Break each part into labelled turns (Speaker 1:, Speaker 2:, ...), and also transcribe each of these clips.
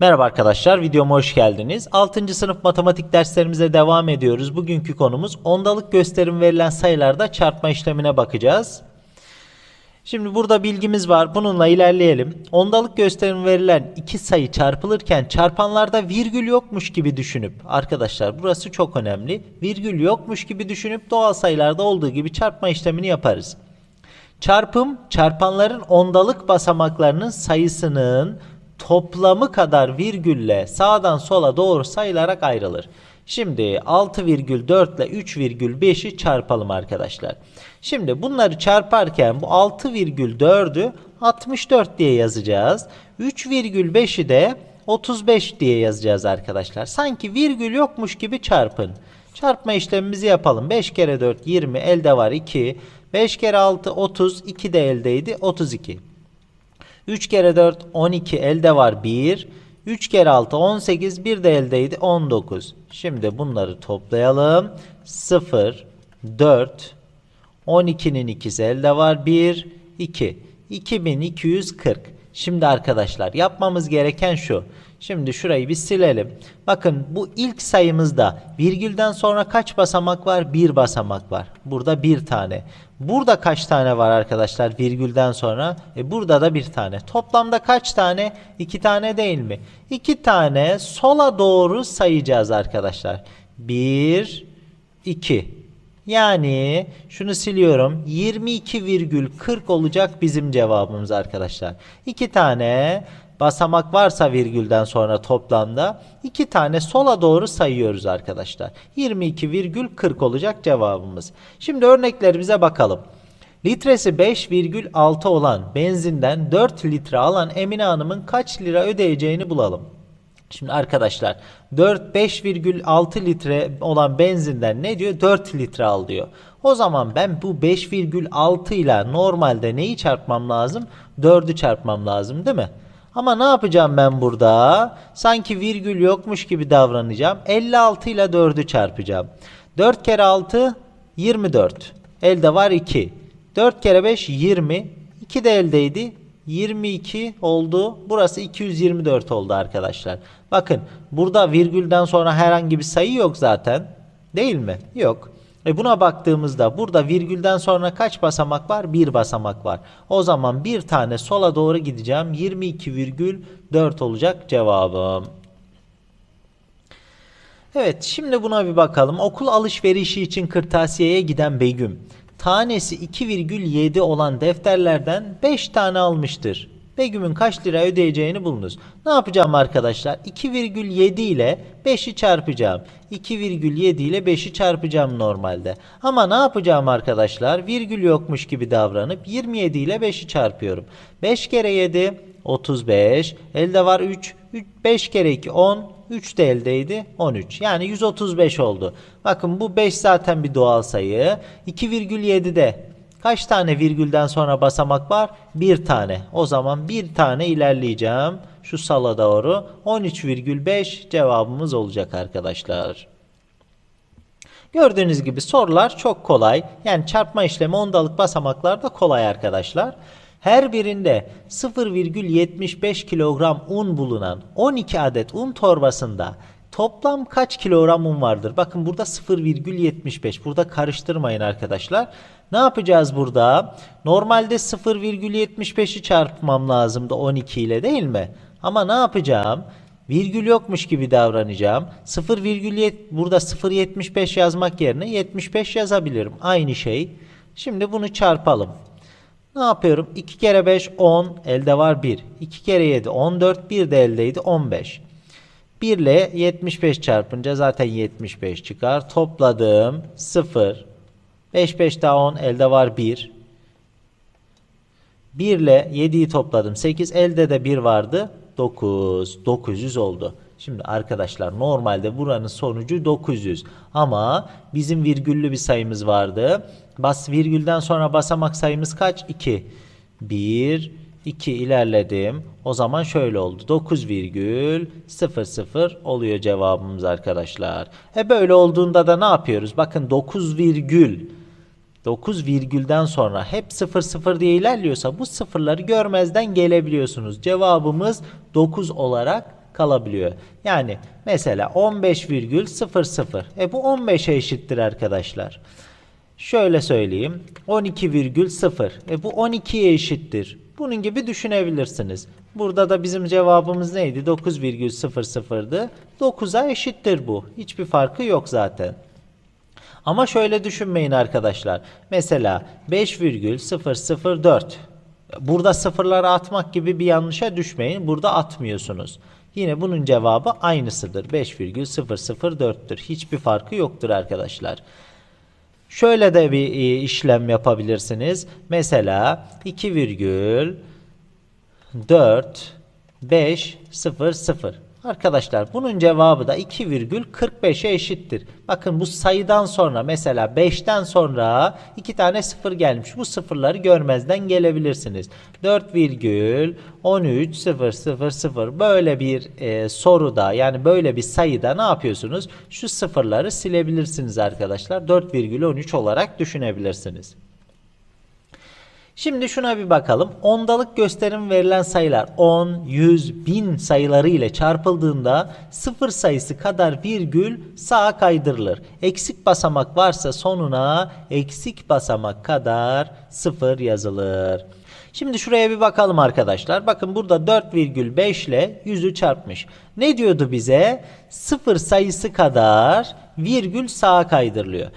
Speaker 1: Merhaba arkadaşlar, videoma hoş geldiniz. 6. sınıf matematik derslerimize devam ediyoruz. Bugünkü konumuz ondalık gösterim verilen sayılarda çarpma işlemine bakacağız. Şimdi burada bilgimiz var. Bununla ilerleyelim. Ondalık gösterim verilen iki sayı çarpılırken çarpanlarda virgül yokmuş gibi düşünüp arkadaşlar burası çok önemli. Virgül yokmuş gibi düşünüp doğal sayılarda olduğu gibi çarpma işlemini yaparız. Çarpım çarpanların ondalık basamaklarının sayısının toplamı kadar virgülle sağdan sola doğru sayılarak ayrılır. Şimdi 6,4 ile 3,5'i çarpalım arkadaşlar. Şimdi bunları çarparken bu 6,4'ü 64 diye yazacağız. 3,5'i de 35 diye yazacağız arkadaşlar. Sanki virgül yokmuş gibi çarpın. Çarpma işlemimizi yapalım. 5 kere 4 20 elde var 2. 5 kere 6 30 2 de eldeydi 32. 3 kere 4 12 elde var 1. 3 kere 6 18 bir de eldeydi 19. Şimdi bunları toplayalım. 0 4 12'nin ikisi elde var 1 2 2240. Şimdi arkadaşlar yapmamız gereken şu. Şimdi şurayı bir silelim. Bakın bu ilk sayımızda virgülden sonra kaç basamak var? Bir basamak var. Burada bir tane. Burada kaç tane var arkadaşlar virgülden sonra? E burada da bir tane. Toplamda kaç tane? İki tane değil mi? İki tane sola doğru sayacağız arkadaşlar. Bir, iki. Yani şunu siliyorum. 22,40 olacak bizim cevabımız arkadaşlar. İki tane basamak varsa virgülden sonra toplamda iki tane sola doğru sayıyoruz arkadaşlar. 22,40 olacak cevabımız. Şimdi örneklerimize bakalım. Litresi 5,6 olan benzinden 4 litre alan Emine Hanım'ın kaç lira ödeyeceğini bulalım. Şimdi arkadaşlar 4 5,6 litre olan benzinden ne diyor? 4 litre al diyor. O zaman ben bu 5,6 ile normalde neyi çarpmam lazım? 4'ü çarpmam lazım değil mi? Ama ne yapacağım ben burada? Sanki virgül yokmuş gibi davranacağım. 56 ile 4'ü çarpacağım. 4 kere 6 24. Elde var 2. 4 kere 5 20. 2 de eldeydi. 22 oldu. Burası 224 oldu arkadaşlar. Bakın burada virgülden sonra herhangi bir sayı yok zaten. Değil mi? Yok. E buna baktığımızda burada virgülden sonra kaç basamak var? Bir basamak var. O zaman bir tane sola doğru gideceğim. 22,4 olacak cevabım. Evet şimdi buna bir bakalım. Okul alışverişi için kırtasiyeye giden Begüm. Tanesi 2,7 olan defterlerden 5 tane almıştır. Begüm'ün kaç lira ödeyeceğini bulunuz. Ne yapacağım arkadaşlar? 2,7 ile 5'i çarpacağım. 2,7 ile 5'i çarpacağım normalde. Ama ne yapacağım arkadaşlar? Virgül yokmuş gibi davranıp 27 ile 5'i çarpıyorum. 5 kere 7 35. Elde var 3. 5 kere 2 10. 3 de eldeydi 13. Yani 135 oldu. Bakın bu 5 zaten bir doğal sayı. 2,7'de kaç tane virgülden sonra basamak var? Bir tane. O zaman bir tane ilerleyeceğim. Şu sala doğru. 13,5 cevabımız olacak arkadaşlar. Gördüğünüz gibi sorular çok kolay. Yani çarpma işlemi ondalık basamaklarda kolay arkadaşlar. Her birinde 0,75 kilogram un bulunan 12 adet un torbasında toplam kaç kilogram un vardır? Bakın burada 0,75. Burada karıştırmayın arkadaşlar. Ne yapacağız burada? Normalde 0,75'i çarpmam lazımdı 12 ile değil mi? Ama ne yapacağım? Virgül yokmuş gibi davranacağım. 0,7 burada 0,75 yazmak yerine 75 yazabilirim. Aynı şey. Şimdi bunu çarpalım. Ne yapıyorum? 2 kere 5 10 elde var 1. 2 kere 7 14 1 de eldeydi 15. 1 ile 75 çarpınca zaten 75 çıkar. Topladım 0. 5 5 daha 10 elde var 1. 1 ile 7'yi topladım 8 elde de 1 vardı 9 900 oldu. Şimdi arkadaşlar normalde buranın sonucu 900 ama bizim virgüllü bir sayımız vardı. Bas virgülden sonra basamak sayımız kaç? 2. 1 2 ilerledim. O zaman şöyle oldu. 9,00 oluyor cevabımız arkadaşlar. E böyle olduğunda da ne yapıyoruz? Bakın 9 virgül 9 virgülden sonra hep 0 0 diye ilerliyorsa bu sıfırları görmezden gelebiliyorsunuz. Cevabımız 9 olarak kalabiliyor. Yani mesela 15,00 e bu 15'e eşittir arkadaşlar. Şöyle söyleyeyim. 12,0 e bu 12'ye eşittir. Bunun gibi düşünebilirsiniz. Burada da bizim cevabımız neydi? 9,00'dı. 9'a eşittir bu. Hiçbir farkı yok zaten. Ama şöyle düşünmeyin arkadaşlar. Mesela 5,004. Burada sıfırları atmak gibi bir yanlışa düşmeyin. Burada atmıyorsunuz. Yine bunun cevabı aynısıdır. 5,004'tür. Hiçbir farkı yoktur arkadaşlar. Şöyle de bir e, işlem yapabilirsiniz. Mesela 2,4500. Arkadaşlar bunun cevabı da 2,45'e eşittir. Bakın bu sayıdan sonra mesela 5'ten sonra iki tane sıfır gelmiş. Bu sıfırları görmezden gelebilirsiniz. 4,13000 böyle bir e, soruda yani böyle bir sayıda ne yapıyorsunuz? Şu sıfırları silebilirsiniz arkadaşlar. 4,13 olarak düşünebilirsiniz. Şimdi şuna bir bakalım. Ondalık gösterim verilen sayılar 10, 100, 1000 sayıları ile çarpıldığında sıfır sayısı kadar virgül sağa kaydırılır. Eksik basamak varsa sonuna eksik basamak kadar sıfır yazılır. Şimdi şuraya bir bakalım arkadaşlar. Bakın burada 4,5 ile 100'ü çarpmış. Ne diyordu bize? Sıfır sayısı kadar virgül sağa kaydırılıyor.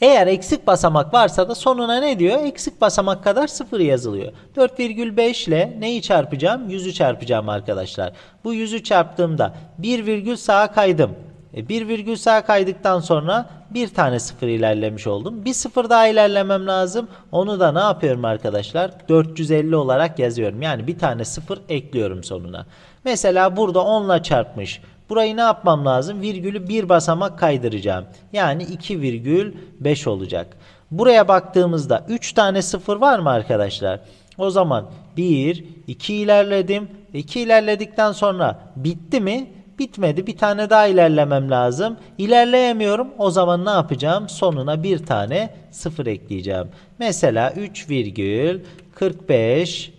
Speaker 1: Eğer eksik basamak varsa da sonuna ne diyor? Eksik basamak kadar sıfır yazılıyor. 4,5 ile neyi çarpacağım? 100'ü çarpacağım arkadaşlar. Bu 100'ü çarptığımda 1 virgül sağa kaydım. E 1 virgül sağa kaydıktan sonra bir tane sıfır ilerlemiş oldum. Bir sıfır daha ilerlemem lazım. Onu da ne yapıyorum arkadaşlar? 450 olarak yazıyorum. Yani bir tane sıfır ekliyorum sonuna. Mesela burada 10 ile çarpmış. Burayı ne yapmam lazım? Virgülü bir basamak kaydıracağım. Yani 2,5 olacak. Buraya baktığımızda 3 tane sıfır var mı arkadaşlar? O zaman 1, 2 ilerledim. 2 ilerledikten sonra bitti mi? Bitmedi. Bir tane daha ilerlemem lazım. İlerleyemiyorum. O zaman ne yapacağım? Sonuna bir tane sıfır ekleyeceğim. Mesela 3,45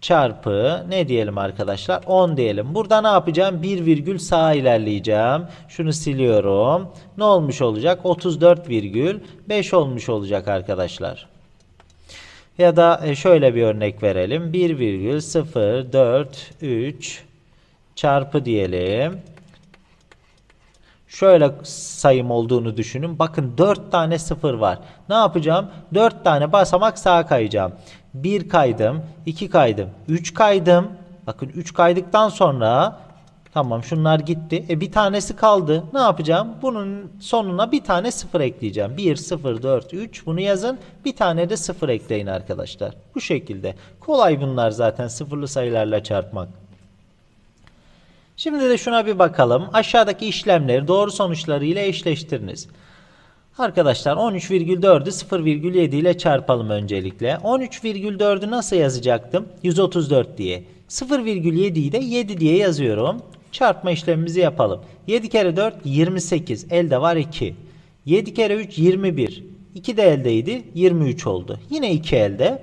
Speaker 1: çarpı ne diyelim arkadaşlar 10 diyelim. Burada ne yapacağım? 1 virgül sağa ilerleyeceğim. Şunu siliyorum. Ne olmuş olacak? 34 virgül 5 olmuş olacak arkadaşlar. Ya da e, şöyle bir örnek verelim. 1 virgül 0 4 3 çarpı diyelim. Şöyle sayım olduğunu düşünün. Bakın 4 tane sıfır var. Ne yapacağım? 4 tane basamak sağa kayacağım. 1 kaydım, 2 kaydım, 3 kaydım. Bakın 3 kaydıktan sonra tamam şunlar gitti. E bir tanesi kaldı. Ne yapacağım? Bunun sonuna bir tane sıfır ekleyeceğim. 1, 0, 4, 3 bunu yazın. Bir tane de sıfır ekleyin arkadaşlar. Bu şekilde. Kolay bunlar zaten sıfırlı sayılarla çarpmak. Şimdi de şuna bir bakalım. Aşağıdaki işlemleri doğru sonuçları ile eşleştiriniz. Arkadaşlar 13,4'ü 0,7 ile çarpalım öncelikle. 13,4'ü nasıl yazacaktım? 134 diye. 0,7'yi de 7 diye yazıyorum. Çarpma işlemimizi yapalım. 7 kere 4 28. Elde var 2. 7 kere 3 21. 2 de eldeydi. 23 oldu. Yine 2 elde.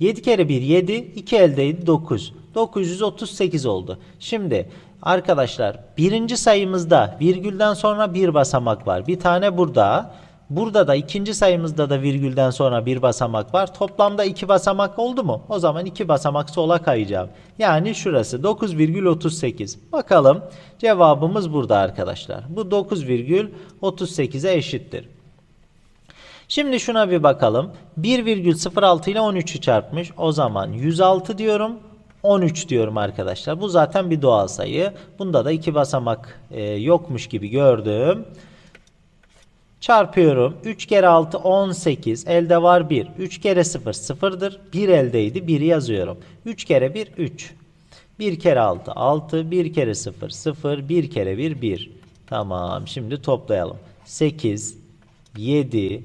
Speaker 1: 7 kere 1 7. 2 eldeydi 9. 938 oldu. Şimdi arkadaşlar birinci sayımızda virgülden sonra bir basamak var. Bir tane burada. Burada da ikinci sayımızda da virgülden sonra bir basamak var. Toplamda iki basamak oldu mu? O zaman iki basamak sola kayacağım. Yani şurası 9,38. Bakalım cevabımız burada arkadaşlar. Bu 9,38'e eşittir. Şimdi şuna bir bakalım. 1,06 ile 13'ü çarpmış. O zaman 106 diyorum. 13 diyorum arkadaşlar. Bu zaten bir doğal sayı. Bunda da iki basamak e, yokmuş gibi gördüm. Çarpıyorum. 3 kere 6 18. Elde var 1. 3 kere 0 0'dır. 1 eldeydi. 1'i yazıyorum. 3 kere 1 3. 1 kere 6 6. 1 kere 0 0. 1 kere 1 1. Tamam. Şimdi toplayalım. 8 7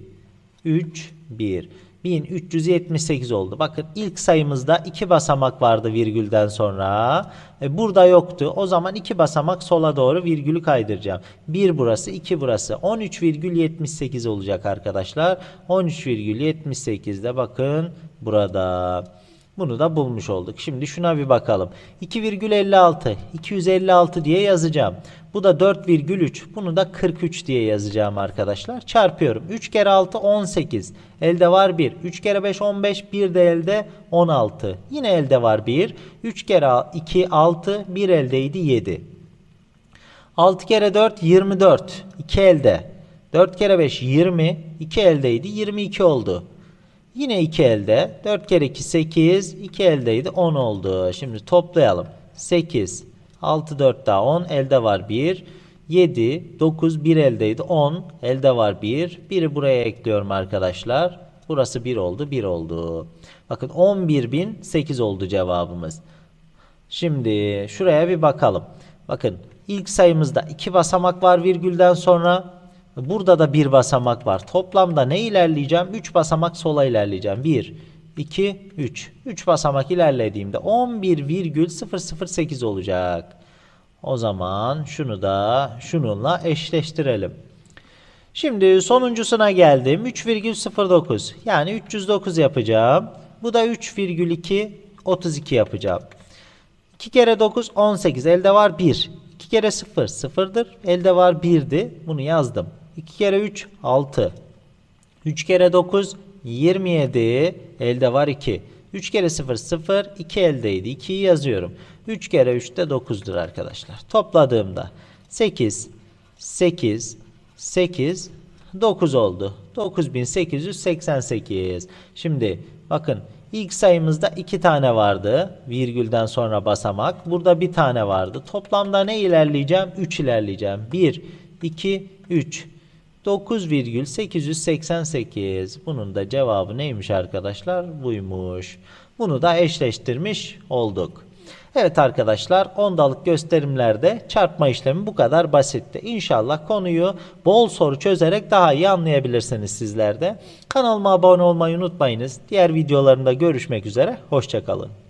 Speaker 1: 3 1. 1378 oldu. Bakın ilk sayımızda iki basamak vardı virgülden sonra. E, burada yoktu. O zaman iki basamak sola doğru virgülü kaydıracağım. 1 burası 2 burası. 13,78 olacak arkadaşlar. 13,78 de bakın burada. Bunu da bulmuş olduk. Şimdi şuna bir bakalım. 2,56 256 diye yazacağım. Bu da 4,3 bunu da 43 diye yazacağım arkadaşlar. Çarpıyorum. 3 kere 6 18. Elde var 1. 3 kere 5 15. 1 de elde 16. Yine elde var 1. 3 kere 2 6. 1 eldeydi 7. 6 kere 4 24. 2 elde. 4 kere 5 20. 2 eldeydi 22 oldu. Yine 2 elde. 4 kere 2 8. 2 eldeydi 10 oldu. Şimdi toplayalım. 8. 6 4 daha 10. Elde var 1. 7. 9 1 eldeydi 10. Elde var 1. 1'i buraya ekliyorum arkadaşlar. Burası 1 oldu 1 oldu. Bakın 11.008 oldu cevabımız. Şimdi şuraya bir bakalım. Bakın ilk sayımızda iki basamak var virgülden sonra. Burada da bir basamak var. Toplamda ne ilerleyeceğim? 3 basamak sola ilerleyeceğim. 1, 2, 3. 3 basamak ilerlediğimde 11,008 olacak. O zaman şunu da şununla eşleştirelim. Şimdi sonuncusuna geldim. 3,09 yani 309 yapacağım. Bu da 3,2 32 yapacağım. 2 kere 9 18 elde var 1. 2 kere 0 0'dır. Elde var 1'di. Bunu yazdım. 2 kere 3 6. 3 kere 9 27. Elde var 2. 3 kere 0 0 2 eldeydi. 2'yi yazıyorum. 3 kere 3 de 9'dur arkadaşlar. Topladığımda 8 8 8 9 oldu. 9888. Şimdi bakın ilk sayımızda 2 tane vardı. Virgülden sonra basamak. Burada bir tane vardı. Toplamda ne ilerleyeceğim? 3 ilerleyeceğim. 1 2 3 9,888. Bunun da cevabı neymiş arkadaşlar? Buymuş. Bunu da eşleştirmiş olduk. Evet arkadaşlar ondalık gösterimlerde çarpma işlemi bu kadar basitti. İnşallah konuyu bol soru çözerek daha iyi anlayabilirsiniz sizler de. Kanalıma abone olmayı unutmayınız. Diğer videolarımda görüşmek üzere. Hoşçakalın.